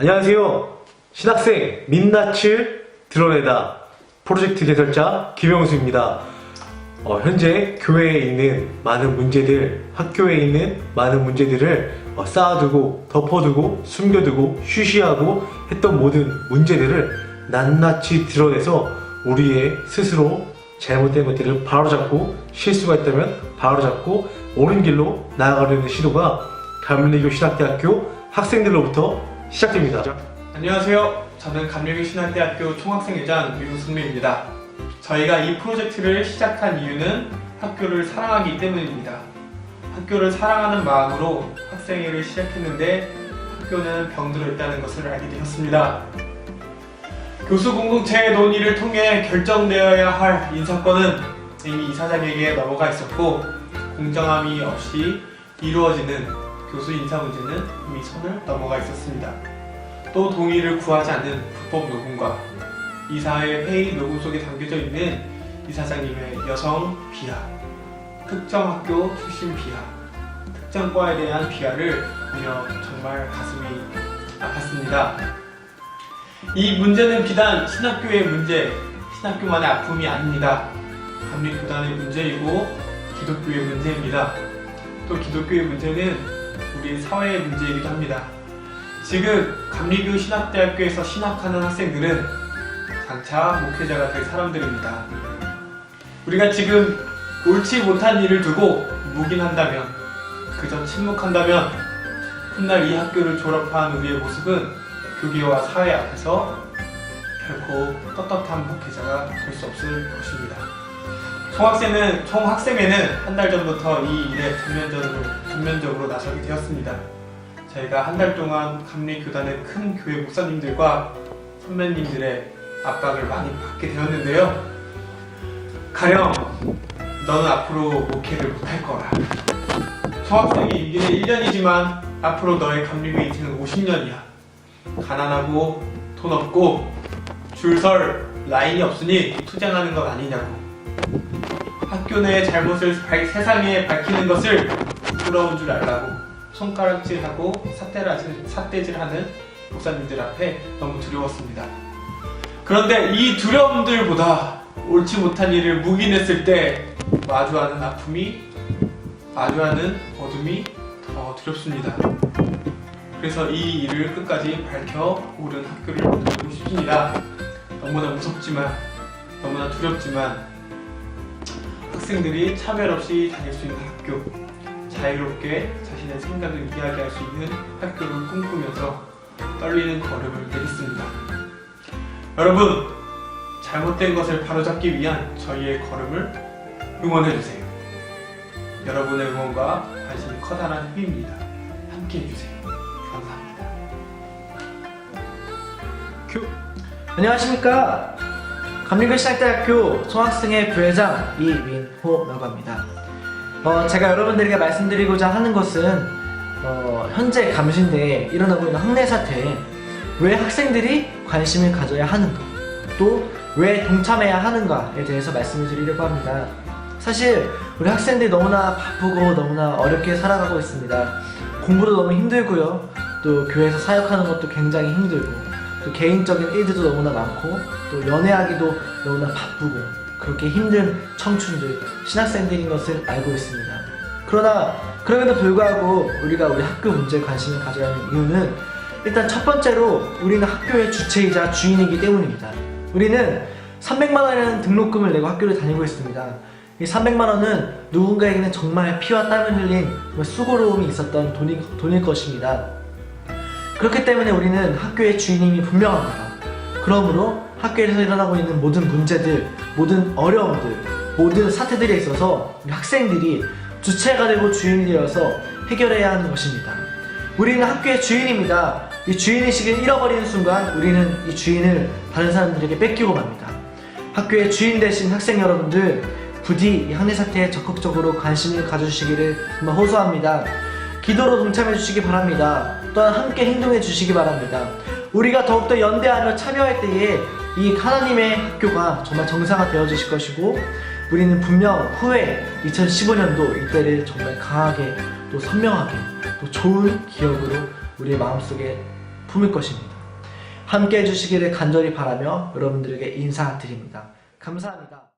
안녕하세요. 신학생 민낯을 드러내다 프로젝트 개설자 김영수입니다. 어, 현재 교회에 있는 많은 문제들, 학교에 있는 많은 문제들을 어, 쌓아두고 덮어두고 숨겨두고 쉬쉬하고 했던 모든 문제들을 낱낱이 드러내서 우리의 스스로 잘못된 것들을 바로잡고 실수가 있다면 바로잡고 옳은 길로 나아가려는 시도가 감리교 신학대학교 학생들로부터 시작됩니다. 안녕하세요. 저는 감명희 신학대학교 총학생회장 유승민입니다. 저희가 이 프로젝트를 시작한 이유는 학교를 사랑하기 때문입니다. 학교를 사랑하는 마음으로 학생회를 시작했는데 학교는 병들어 있다는 것을 알게 되었습니다. 교수 공동체 논의를 통해 결정되어야 할 인사권은 이미 이사장에게 넘어가 있었고 공정함이 없이 이루어지는 교수 인사 문제는 이미 손을 넘어가 있었습니다. 또 동의를 구하지 않는 불법 녹음과 이사의 회의 녹음 속에 담겨져 있는 이사장님의 여성 비하, 특정 학교 출신 비하, 특정 과에 대한 비하를 보며 정말 가슴이 아팠습니다. 이 문제는 비단 신학교의 문제, 신학교만의 아픔이 아닙니다. 감리교단의 문제이고 기독교의 문제입니다. 또 기독교의 문제는 우리 사회의 문제이기도 합니다. 지금 감리교 신학대학교에서 신학하는 학생들은 장차 목회자가 될 사람들입니다. 우리가 지금 옳지 못한 일을 두고 묵인한다면, 그저 침묵한다면, 훗날 이 학교를 졸업한 우리의 모습은 교계와 사회 앞에서 결코 떳떳한 목회자가 될 수 없을 것입니다. 총학생은, 총학생회는 한 달 전부터 이 일에 전면적으로, 전면적으로 나서게 되었습니다. 저희가 한 달 동안 감리 교단의 큰 교회 목사님들과 선배님들의 압박을 많이 받게 되었는데요. 가령 너는 앞으로 목회를 못할 거라. 총학생이 이제 1년이지만 앞으로 너의 감리교 인생은 50년이야. 가난하고 돈 없고 줄설 라인이 없으니 투쟁하는 것 아니냐고. 학교 내 잘못을 발- 세상에 밝히는 것을 부끄러운 줄 알라고 손가락질하고 삿대질, 삿대질하는 목사님들 앞에 너무 두려웠습니다. 그런데 이 두려움들보다 옳지 못한 일을 묵인했을 때 마주하는 아픔이 마주하는 어둠이 더 두렵습니다. 그래서 이 일을 끝까지 밝혀 옳은 학교를 만들고 싶습니다. 너무나 무섭지만 너무나 두렵지만 학생들이 차별 없이 다닐 수 있는 학교, 자유롭게 자신의 생각을 이야기할 수 있는 학교를 꿈꾸면서 떨리는 걸음을 내딛습니다. 여러분, 잘못된 것을 바로잡기 위한 저희의 걸음을 응원해주세요. 여러분의 응원과 관심이 커다란 힘입니다. 함께 해주세요. 감사합니다. 큐. 안녕하십니까 감리교 신학대학교 총학생회 부회장 이민호라고 합니다. 어, 제가 여러분들에게 말씀드리고자 하는 것은 어, 현재 감신대에 일어나고 있는 학내 사태에 왜 학생들이 관심을 가져야 하는가 또 왜 동참해야 하는가에 대해서 말씀을 드리려고 합니다. 사실 우리 학생들이 너무나 바쁘고 너무나 어렵게 살아가고 있습니다. 공부도 너무 힘들고요. 또 교회에서 사역하는 것도 굉장히 힘들고 또 개인적인 일들도 너무나 많고 또 연애하기도 너무나 바쁘고 그렇게 힘든 청춘들 신학생들인 것을 알고 있습니다. 그러나 그럼에도 불구하고 우리가 우리 학교 문제에 관심을 가져야 하는 이유는 일단 첫 번째로 우리는 학교의 주체이자 주인이기 때문입니다. 우리는 300만 원이라는 등록금을 내고 학교를 다니고 있습니다. 이 300만 원은 누군가에게는 정말 피와 땀을 흘린 수고로움이 있었던 돈이, 돈일 것입니다. 그렇기 때문에 우리는 학교의 주인임이 분명합니다. 그러므로 학교에서 일어나고 있는 모든 문제들, 모든 어려움들, 모든 사태들에 있어서 학생들이 주체가 되고 주인이 되어서 해결해야 하는 것입니다. 우리는 학교의 주인입니다. 이 주인의식을 잃어버리는 순간 우리는 이 주인을 다른 사람들에게 뺏기고 맙니다. 학교의 주인 되신 학생 여러분들 부디 이 학내 사태에 적극적으로 관심을 가져주시기를 정말 호소합니다. 기도로 동참해 주시기 바랍니다. 또한 함께 행동해 주시기 바랍니다. 우리가 더욱더 연대하며 참여할 때에 이 하나님의 학교가 정말 정상화 되어 주실 것이고 우리는 분명 후에 2015년도 이때를 정말 강하게 또 선명하게 또 좋은 기억으로 우리의 마음속에 품을 것입니다. 함께 해주시기를 간절히 바라며 여러분들에게 인사드립니다. 감사합니다.